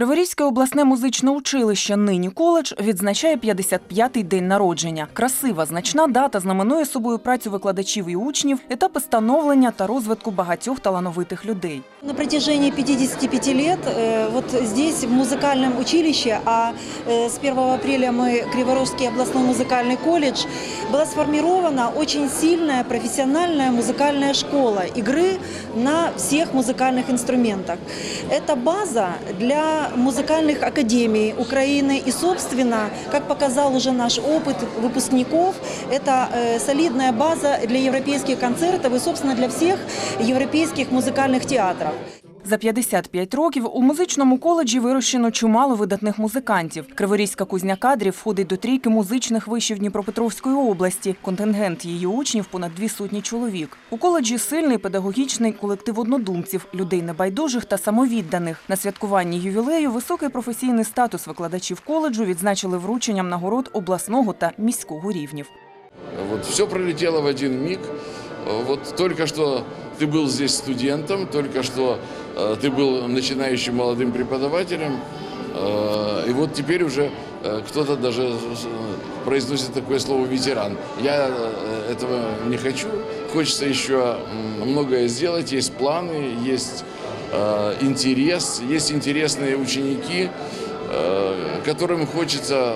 Криворізьке обласне музичне училище нині коледж відзначає 55-й день народження. Красива, значна дата знаменує собою працю викладачів і учнів, етапи становлення та розвитку багатьох талановитих людей. На протяжении 55 лет э, вот здесь, в музыкальном училище, а э, с 1 апреля мы Криворожский областной музыкальный колледж, была сформирована очень сильная профессиональная музыкальная школа игры на всех музыкальных инструментах. Это база для музыкальных академий Украины и, собственно, как показал уже наш опыт выпускников, это э, солидная база для европейских концертов и, собственно, для всех европейских музыкальных театров. За 55 років у музичному коледжі вирощено чимало видатних музикантів. Криворізька кузня кадрів входить до трійки музичних вишів Дніпропетровської області. Контингент її учнів понад дві сотні чоловік. У коледжі сильний педагогічний колектив однодумців, людей небайдужих та самовідданих. На святкуванні ювілею високий професійний статус викладачів коледжу відзначили врученням нагород обласного та міського рівнів. Вот все пролетело в один миг. Э, Вот только что ты был здесь студентом, только что э, ты был начинающим молодым преподавателем, э, и вот теперь уже кто-то даже произносит такое слово ветеран. Я этого не хочу. Хочется еще многое сделать. Есть планы, есть интерес, есть интересные ученики, которым хочется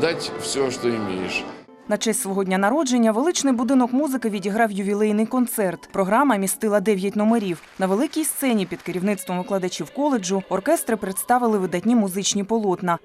дать все, что имеешь. На честь свого дня народження величний будинок музики відіграв ювілейний концерт. Програма містила 9 номерів. На великій сцені під керівництвом викладачів коледжу оркестри представили видатні музичні полотна.